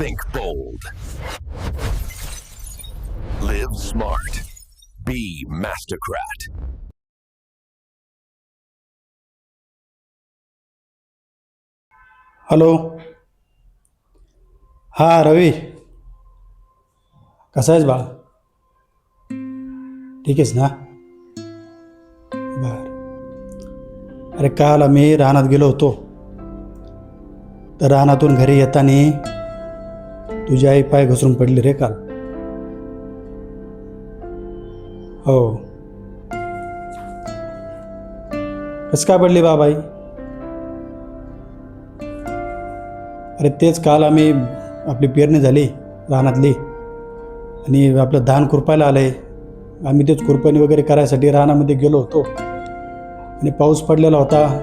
Think bold. Live smart. Be Mastercrat. Hello हा रवी कसा आहेस बाळा ठीक आहेस ना बर अरे काल आम्ही रानात गेलो होतो तर रानातून घरी येताना तुझी आई पाय घसरून पडली रे काल. हो. कसं काय पडली बाबाई अरे तेच काल आम्ही आपली पेरणी झाली रानातली आणि आपलं धान खुरपायला आलं आहे आम्ही तेच खुरपणी वगैरे करायसाठी रानामध्ये गेलो होतो. आणि पाऊस पडलेला होता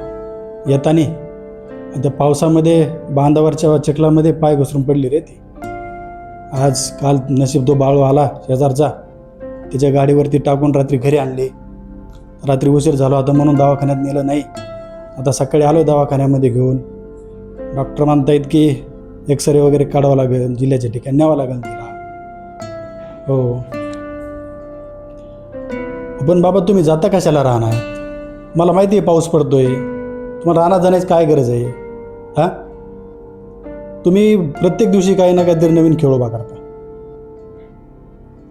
येताना. आणि त्या पावसामध्ये बांधावरच्या चिखलामध्ये पाय घसरून पडली रे ती. आज काल नशीब तो बाळू आला शेजारचा. त्याच्या गाडीवरती टाकून रात्री घरी आणली. रात्री उशीर झाला होता म्हणून दवाखान्यात नेलं नाही. आता सकाळी आलो दवाखान्यामध्ये घेऊन. डॉक्टर म्हणतायत की एक्सरे वगैरे काढावं लागेल जिल्ह्याच्या ठिकाणी न्यावं लागेल तिला. हो. पण बाबा तुम्ही जाता कशाला राहणार? मला माहिती आहे पाऊस पडतोय. तुम्हाला राहणार जाण्याची काय गरज आहे? हां? तुम्ही प्रत्येक दिवशी काही ना काहीतरी नवीन खेळ उभा करता.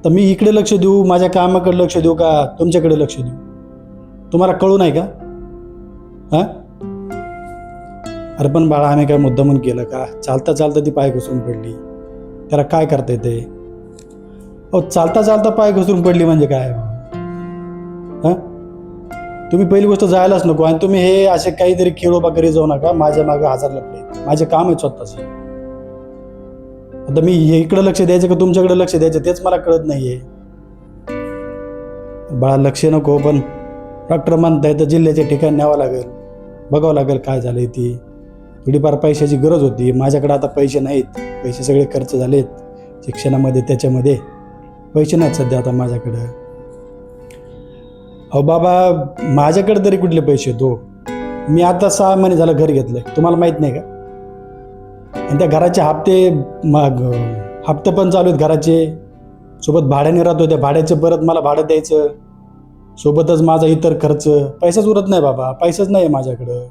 तर मी इकडे लक्ष देऊ माझ्या कामाकडे लक्ष देऊ का तुमच्याकडे लक्ष देऊ? तुम्हाला कळू नाही का? हां? अरे पण बाळा आम्ही काय मुद्दामून केलं का? चालता चालता ती पाय घुसून पडली. त्याला काय करता येते? अहो चालता चालता पाय घसरून पडली म्हणजे काय? हां? तुम्ही पहिली गोष्ट जायलाच नको आणि तुम्ही हे असे काहीतरी खेळ उभा करी जाऊ नका. माझ्या मागे हजार लपले माझे काम आहे स्वतःचे. आता मी हे इकडं लक्ष द्यायचं का तुमच्याकडे लक्ष द्यायचं? तेच मला कळत नाही आहे बाळा लक्ष नको पण डॉक्टर म्हणताय तर जिल्ह्याच्या ठिकाणी न्यावं लागेल. बघावं लागेल काय झालंय ती. थोडीफार पैशाची गरज होती. माझ्याकडे आता पैसे नाहीत. पैसे सगळे खर्च झालेत. शिक्षणामध्ये त्याच्यामध्ये. पैसे नाहीत सध्या आता माझ्याकडं. अहो बाबा माझ्याकडे तरी कुठले पैसे तो हो? मी आता सहा महिने झालं घर घेतलं तुम्हाला माहीत नाही का? आणि त्या घराचे हप्ते मग हप्ते पण चालू आहेत घराचे. सोबत भाड्याने राहतो त्या भाड्याचे परत मला भाडं द्यायचं. सोबतच माझा इतर खर्च. पैसाच उरत नाही बाबा पैसाच नाही आहे माझ्याकडं.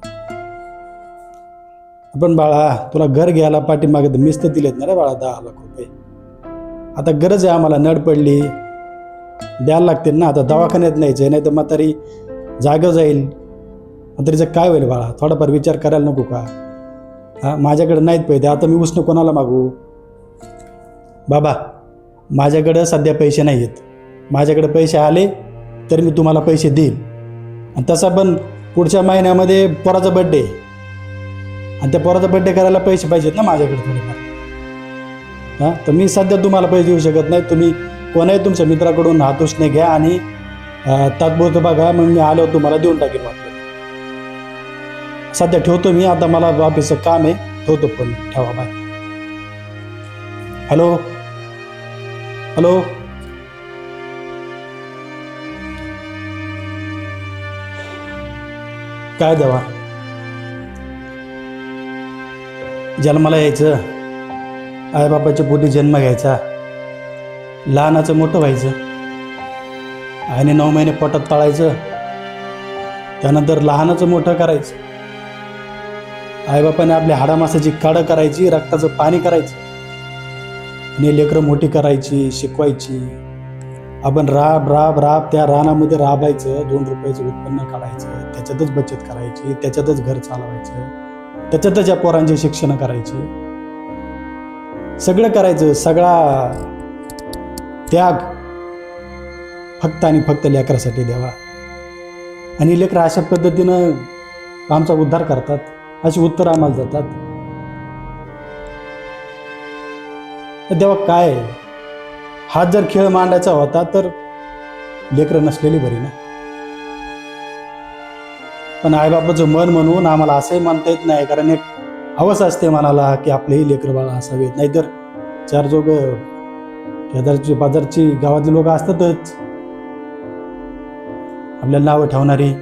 पण बाळा तुला घर घ्यायला पाठीमागे तर मीच तर दिलेत ना रे बाळा दहा लाख रुपये. आता गरज आहे आम्हाला नड पडली. द्यायला लागतील ना आता दवाखान्यात न्यायचं नाही तर म्हातारी जागं जाईल. म्हातारीचं काय होईल बाळा थोडाफार विचार करायला नको का? हा माझ्याकडे नाहीत पैसे आता मी उसनं कोणाला मागू? बाबा माझ्याकडं सध्या पैसे नाही आहेत माझ्याकडे पैसे आले तर मी तुम्हाला पैसे देईल आणि तसा पण पुढच्या महिन्यामध्ये पोराचा बड्डे आणि त्या पोराचा बड्डे करायला पैसे पाहिजेत ना माझ्याकडे थोडेफार. हां तर मी सध्या तुम्हाला पैसे देऊ शकत नाही. तुम्ही कोणाही तुमच्या मित्राकडून हातोष्णे घ्या आणि तात्पुरतं बघा मग मी आलो तुम्हाला देऊन टाकेन वाटलं सध्या ठेवतो मी. आता मला ऑफिसचं काम आहे. ठेवतो फोन. ठेवा बाय. हॅलो? हॅलो? काय देवा? जन्माला यायचं. आईबापाच्या पोटी जन्म घ्यायचा. लहानाचं मोठं व्हायचं. आईने नऊ महिने पोटात तळायचं. त्यानंतर लहानाचं मोठं करायचं. आईबापाने आपल्या हाडामासाची काढं करायची रक्ताचं पाणी करायचं. आणि लेकरं मोठी करायची शिकवायची. आपण राब राब राब त्या रानामध्ये राबायचं दोन रुपयाचं उत्पन्न काढायचं त्याच्यातच बचत करायची त्याच्यातच घर चालवायचं त्याच्यातच या पोरांची शिक्षण करायची. सगळं करायचं सगळा त्याग फक्त आणि फक्त लेकरासाठी द्यावा. आणि लेकरं अशा पद्धतीनं आमचा उद्धार करतात. अशी उत्तरं आम्हाला जातात तर तेव्हा काय हात जर खेळ मांडायचा होता तर लेकरं नसलेली बरी ना? पण आईबापाचं मन म्हणून आम्हाला असंही म्हणता येत नाही कारण एक हवस असते मनाला की आपलेही लेकरं बाळा असावेत. नाहीतर चार जोग शेजारची बाजारची गावातली लोक असतातच. आपल्याला नावं ठेवणारी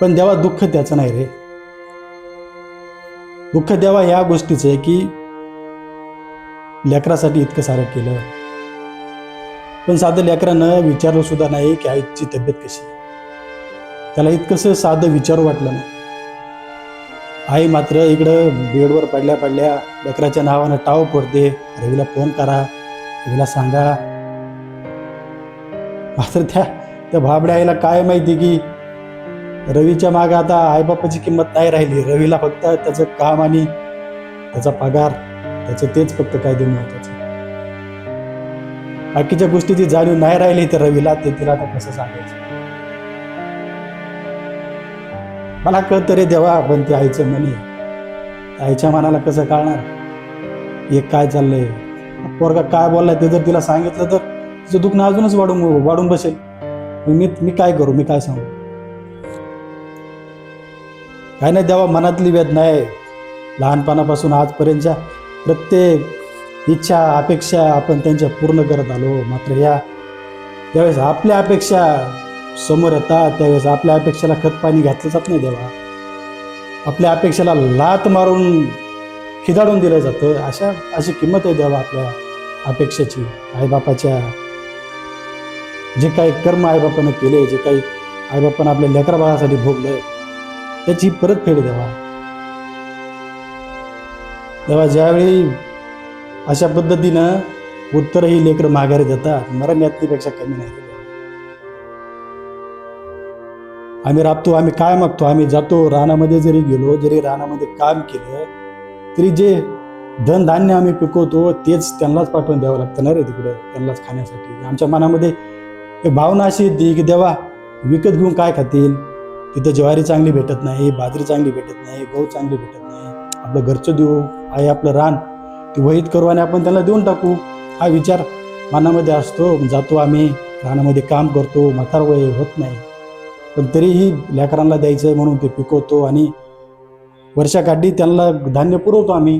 पण देवा दुःख त्याचं नाही रे. दुःख देवा ह्या गोष्टीचं आहे की लेकरासाठी इतकं सारं केलं. पण साधं लेकरानं विचारलं सुद्धा नाही की आईची तब्येत कशी त्याला इतकंसं साधं विचार वाटलं नाही. आई मात्र इकडं बेडवर पडल्या पडल्या लेकराच्या नावानं टाव पडते रवीला फोन करा रवीला सांगा. मात्र त्या त्या भाबड्या आईला काय माहिती की रवीच्या मागे आता आईबापाची किंमत नाही राहिली. रवीला फक्त त्याचं काम आणि त्याचा पगार त्याचं तेच फक्त कायदे महत्वाचं बाकीच्या गोष्टीची जाणीव नाही राहिली तर रवीला ते तिला आता कसं सांगायचं? मला कळतं रे देवा पण ते आईचं म्हणे आईच्या मनाला कसं कळणार? हे काय चाललंय? पोरगा काय बोललाय ते जर तिला सांगितलं तर तिचं दुखणं अजूनच वाढून वाढून बसेल. मी मी काय करू? मी काय सांगू? काय नाही देवा मनातली वेदना आहे. लहानपणापासून आजपर्यंतच्या प्रत्येक इच्छा अपेक्षा आपण त्यांच्या पूर्ण करत आलो. मात्र या त्यावेळेस आपल्या अपेक्षा समोर येतात त्यावेळेस आपल्या अपेक्षेला खत पाणी घातलं जात नाही देवा. आपल्या अपेक्षेला लात मारून खिदाडून दिलं जातं. अशा अशी किंमत आहे देवा आपल्या अपेक्षेची. आईबापाच्या जे काही कर्म आईबापानं केले जे काही आईबापानं आपल्या लेकराबाळासाठी भोगलं त्याची परतफेड द्यावा. तेव्हा ज्यावेळी अशा पद्धतीनं उत्तरही लेकर माघारी देतात मरण यातनीपेक्षा कमी नाही. आम्ही राबतो आम्ही काय मागतो आम्ही जातो रानामध्ये जरी गेलो जरी रानामध्ये काम केलं तरी जे धनधान्य आम्ही पिकवतो तेच त्यांनाच पाठवून द्यावं लागतं ना रे तिकडं त्यांनाच खाण्यासाठी. आमच्या मनामध्ये भावना अशी येते की देवा विकत घेऊन काय खातील? तिथं ज्वारी चांगली भेटत नाही बाजरी चांगली भेटत नाही गहू चांगली भेटत नाही. आपलं घरचं देऊ आहे आपलं रान. ते वहीत करू आणि आपण त्याला देऊन टाकू. हा विचार मनामध्ये असतो जातो आम्ही रानामध्ये काम करतो म्हातार वय होत नाही. पण तरीही लेकरांना द्यायचं आहे म्हणून ते पिकवतो आणि वर्षाकाठी त्यांना धान्य पुरवतो आम्ही.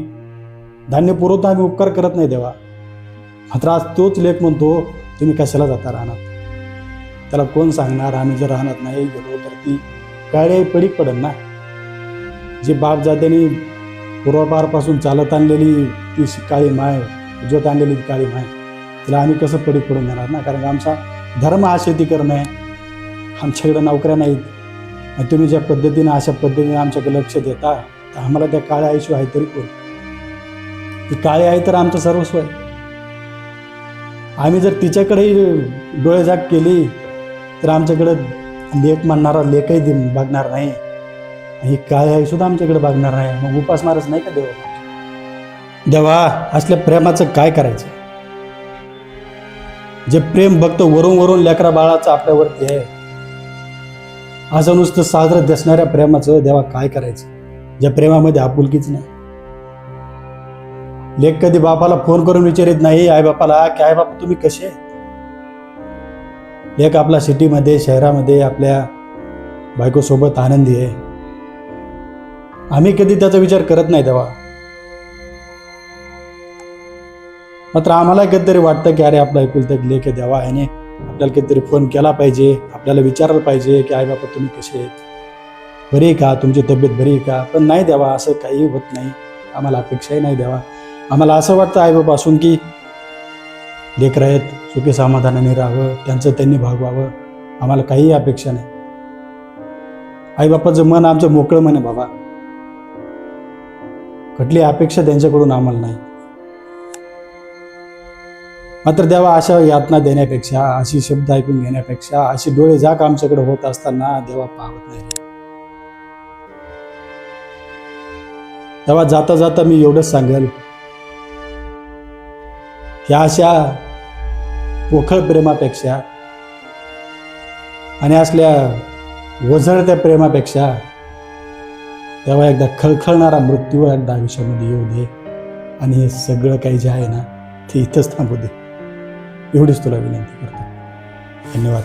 धान्य पुरवतो आम्ही उपकार करत नाही देवा. मात्र आज तोच लेख म्हणतो तुम्ही कशाला जाता रानात? त्याला कोण सांगणार आम्ही जर राहणार नाही गेलो तर ती काळी पडीक पडेल ना जी बापजात्याने पूर्वापारपासून चालत आणलेली ती काळी माय जोत आणलेली ती काळी माय तिला आम्ही कसं पडीक पडून देणार ना? कारण आमचा धर्म हा शेती करणं आहे. आमच्याकडे नोकऱ्या नाहीत. आणि तुम्ही ज्या पद्धतीने अशा पद्धतीने आमच्याकडे लक्ष देता तर आम्हाला त्या काळ्या आईशिवाय आहे तरी कोण? ती काळी आई तर आमचं सर्वस्व आहे. आम्ही जर तिच्याकडेही डोळेझाक केली तर आमच्याकडं लेख म्हणणारा लेखही दे- बघणार नाही. हे काय आहे सुद्धा आमच्याकडे बघणार नाही. मग उपासमारच नाही का देवा? देवा असल्या प्रेमाचं काय करायचं? जे प्रेम बघतो वरून वरून लेकरा बाळाचं आपल्यावरती आहे असं नुसतं साजरं दिसणाऱ्या प्रेमाचं देवा काय करायचं? ज्या प्रेमामध्ये आपुलकीच नाही. लेख कधी बापाला फोन करून विचारित नाही आई बापाला की आई बापा तुम्ही कसे? आहे लेख आपला सिटीमध्ये शहरामध्ये आपल्या बायकोसोबत आनंदी आहे. आम्ही कधी त्याचा विचार करत नाही तेव्हा. मात्र आम्हाला कधीतरी वाटतं की अरे आपला एकुलता एक लेख आहे देवा याने आपल्याला कधीतरी फोन केला पाहिजे आपल्याला विचारलं पाहिजे की आई बापा तुम्ही कसे आहेत? बरी आहे का? तुमची तब्येत बरी आहे का? पण नाही द्यावा असं काही होत नाही. आम्हाला अपेक्षाही नाही द्यावा आम्हाला असं वाटतं आई बाबा असून की लेकर आहेत. सुखी समाधानाने राहावं त्यांचं त्यांनी भागवावं आम्हाला काहीही अपेक्षा नाही. आईबापाचं मन आमचं मोकळं मन आहे बाबा. कुठली अपेक्षा त्यांच्याकडून आम्हाला नाही. मात्र देवा अशा यातना देण्यापेक्षा अशी शब्द ऐकून घेण्यापेक्षा अशी डोळे जाक आमच्याकडे होत असताना देवा पाहत नाही. तेव्हा जाता जाता मी एवढंच सांगेल. की अशा पोखळ प्रेमापेक्षा आणि असल्या वझळत्या प्रेमापेक्षा तेव्हा एकदा खळखळणारा मृत्यू एकदा आयुष्यामध्ये येऊ दे. आणि हे सगळं काही जे आहे ना ते इथंच थांबू दे. एवढीच तुला विनंती करतो. धन्यवाद.